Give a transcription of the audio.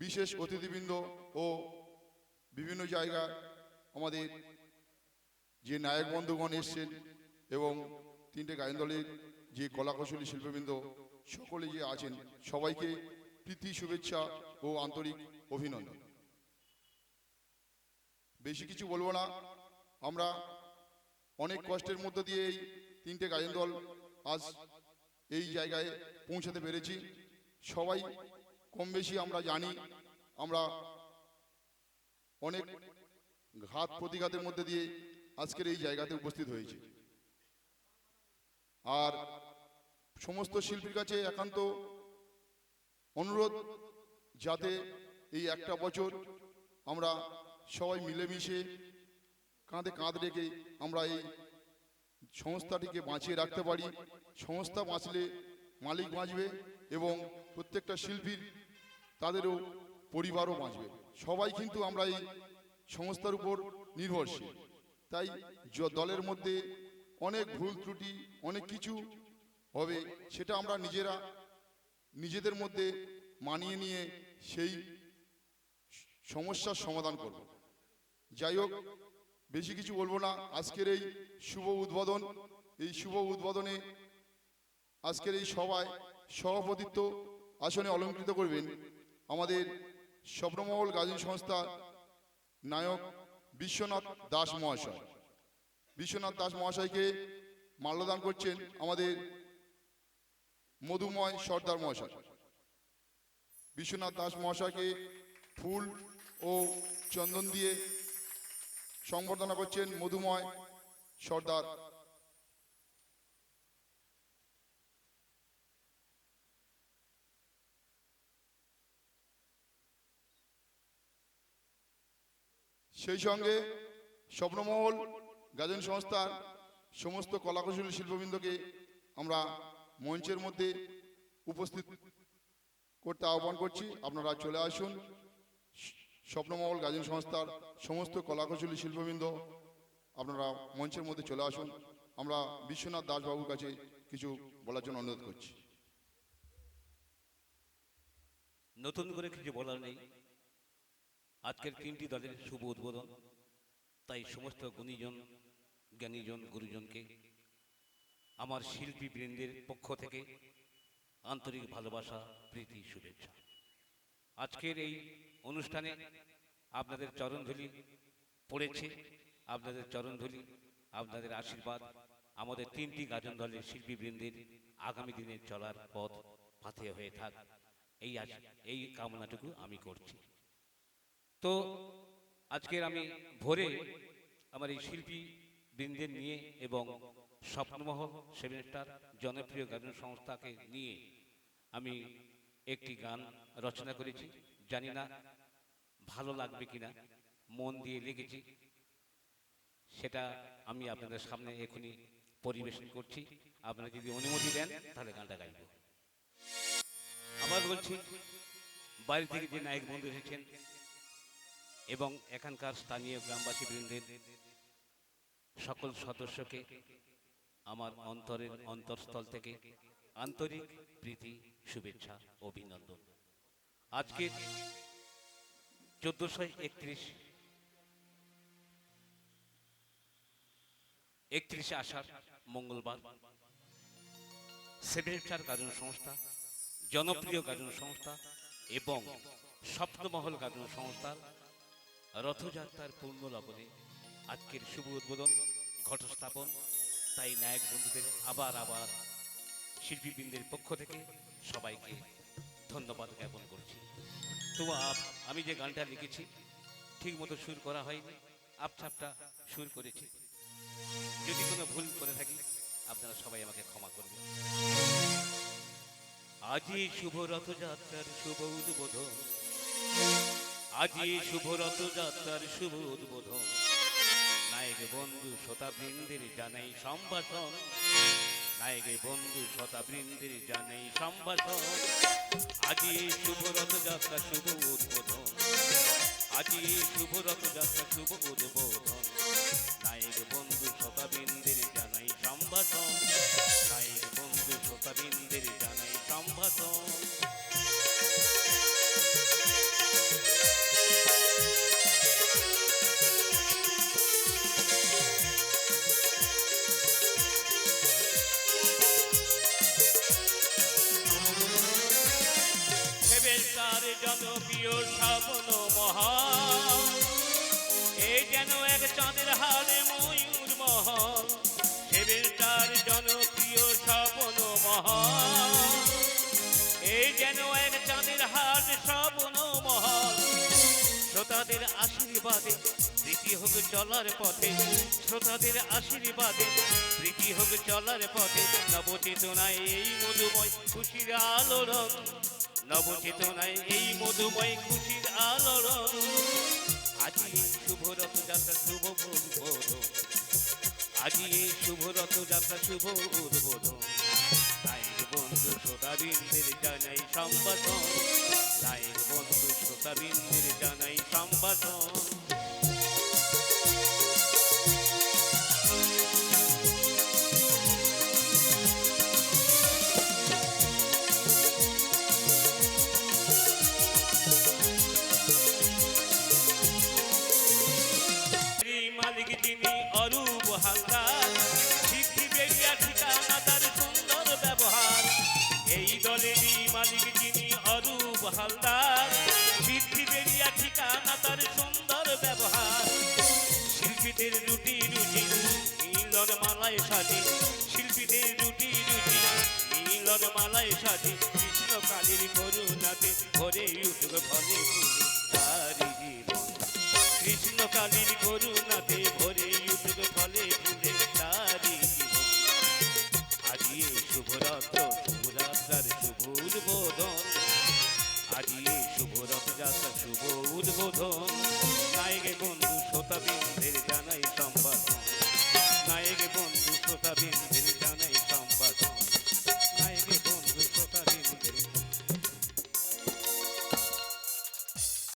বিশেষ অতিথিবৃন্দ ও বিভিন্ন জায়গায় আমাদের যে নায়ক বন্ধুগণ এসছেন এবং তিনটে গায়ন দলের যে কলাকৌশলী শিল্পবৃন্দ সকলে যে আছেন, সবাইকে প্রীতি, শুভেচ্ছা ও আন্তরিক অভিনন্দন। বেশি কিছু বলব না। আমরা অনেক কষ্টের মধ্য দিয়ে এই তিনটে গায়ন দল আজ এই জায়গায় পৌঁছাতে পেরেছি। সবাই কম বেশি আমরা জানি, আমরা অনেক ঘাত প্রতিঘাতের মধ্যে দিয়ে আজকের এই জায়গাতে উপস্থিত হয়েছি। আর সমস্ত শিল্পীর কাছে একান্ত অনুরোধ যাতে এই একটা বছর আমরা সবাই মিলেমিশে কাঁধে কাঁধ রেখে আমরা এই সংস্থাটিকে বাঁচিয়ে রাখতে পারি। সংস্থা বাঁচলে মালিক বাঁচবে এবং প্রত্যেকটা শিল্পীর তাদেরও পরিবারও বাঁচবে। সবাই কিন্তু আমরা এই সংস্থার উপর নির্ভরশীল। তাই দলের মধ্যে অনেক ভুল ত্রুটি, অনেক কিছু হবে, সেটা আমরা নিজেরা, নিজেদের মধ্যে মানিয়ে নিয়ে সেই সমস্যার সমাধান করব। যাই হোক, বেশি কিছু বলব না। আজকের এই শুভ উদ্বোধন, এই শুভ উদ্বোধনে আজকের এই সভায় সভাপতিত্ব আসনে অলঙ্কৃত করবেন আমাদের স্বপ্নমহল গাজন সংস্থার নায়ক বিশ্বনাথ দাস মহাশয়। বিশ্বনাথ দাস মহাশয়কে মাল্যদান করছেন আমাদের মধুময় সর্দার মহাশয়। বিশ্বনাথ দাস মহাশয়কে ফুল ও চন্দন দিয়ে সংবর্ধনা করছেন মধুময় সর্দার সেই সঙ্গে স্বপ্নমহল, গাজন সংস্থার সমস্ত কলাকুশলী শিল্পবৃন্দকে আমরা মঞ্চের মধ্যে উপস্থিত করতে আহ্বান করছি। আপনারা চলে আসুন। স্বপ্নমহল, গাজন সংস্থার সমস্ত কলাকুশলী শিল্পবৃন্দ, আপনারা মঞ্চের মধ্যে চলে আসুন। আমরা বিশ্বনাথ দাসবাবুর কাছে কিছু বলার জন্য অনুরোধ করছি। নতুন করে কিছু বলার নেই। আজকের তিনটি দলের শুভ উদ্বোধন। তাই সমস্ত গুণীজন, জ্ঞানীজন, গুরুজনকে আমার শিল্পী বৃন্দের পক্ষ থেকে আন্তরিক ভালোবাসা, প্রীতি, শুভেচ্ছা। আজকের এই অনুষ্ঠানে আপনাদের চরণধুলি পড়েছে, আপনাদের চরণধুলি, আপনাদের আশীর্বাদ, আমাদের তিনটি গাজন দলের শিল্পীবৃন্দের আগামী দিনে চলার পথ পাথে হয়ে থাক। এই এই কামনাটুকু আমি করছি। তো আজকের আমি ভোরে আমার এই শিল্পী বৃন্দের নিয়ে এবং স্বপ্নমহল সেভেন স্টার জনপ্রিয় গান সংস্থাকে নিয়ে আমি একটি গান রচনা করেছি। জানি না ভালো লাগবে কিনা, মন দিয়ে লিখেছি। সেটা আমি আপনাদের সামনে এখনই পরিবেশন করছি। আপনারা যদি অনুমতি দেন, তাহলে গানটা গাইব। আবার বলছি বাইরে থেকে যে নায়ক বন্ধু এসেছেন এবং এখানকার স্থানীয় গ্রামবাসী বৃন্দের সকল সদস্যকে আমার অন্তরের অন্তরস্থল থেকে আন্তরিক প্রীতি, শুভেচ্ছা, অভিনন্দন। আজকে চোদ্দশো একত্রিশ একত্রিশে আষাঢ় মঙ্গলবার সেভেন স্টার গাজন সংস্থা, জনপ্রিয় গাজন সংস্থা এবং স্বপ্নমহল গাজন সংস্থার রথযাত্রার পূর্ণ লগনে আজকের শুভ উদ্বোধন, ঘটস্থাপন, তাই নায়ক বন্ধুদের আবার আবার শিল্পীবৃন্দের পক্ষ থেকে সবাইকে ধন্যবাদ জ্ঞাপন করছি। তো আপ- আমি যে গানটা লিখেছি ঠিক মতো সুর করা হয়নি, আপছাপটা সুর করেছি। যদি কোনো ভুল করে থাকি, আপনারা সবাই আমাকে ক্ষমা করবেন। আজই শুভ রথযাত্রার শুভ উদ্বোধন। আজই শুভ রথযাত্রার শুভ উদ্বোধন। নায়ক বন্ধু শতাবৃন্দের জানাই সম্ভাষণ। নায়ক বন্ধু শতাবৃন্দের জানাই সম্ভাষণ। আজই শুভ রথযাত্রা শুভ উদ্বোধন। আজই শুভ রথযাত্রা শুভ উদ্বোধন। নায়ক বন্ধু শতাবৃন্দের জানাই সম্ভাষণ। নায়ক বন্ধু শতাবৃন্দের জানাই সম্ভাষণ। তার জনপ্রিয় স্বপ্ন মহান এই যেন এক চাঁদের হারে ময়ূর মহল। সেবের তার জনপ্রিয় স্বপ্ন মহান এই যেন এক চাঁদের হার স্বপ্ন মহল। শ্রোতাদের আশীর্বাদে, প্রীতি হোক চলার পথে, শ্রোতাদের আশীর্বাদে, প্রীতি হোক চলার পথে, নবচেতনায় এই মধুময় খুশির আলোড়ন, নবচেতনায় এই মধুময় খুশির আলোড়ন। আজি শুভ রথযাত্রা শুভ উদ্বোধন। আজি এই শুভ রথযাত্রা শুভ উদ্বোধন। ব্যবহার। শিল্পীদের রুটি রুটি, মিলন মালায় সাজি। শিল্পীদের রুটি রুটি, মিলন মালায় সাজি। কৃষ্ণ কালীর করুণাতে ভরে উঠবে ফলে কৃষ্ণ কালীর করুণাতে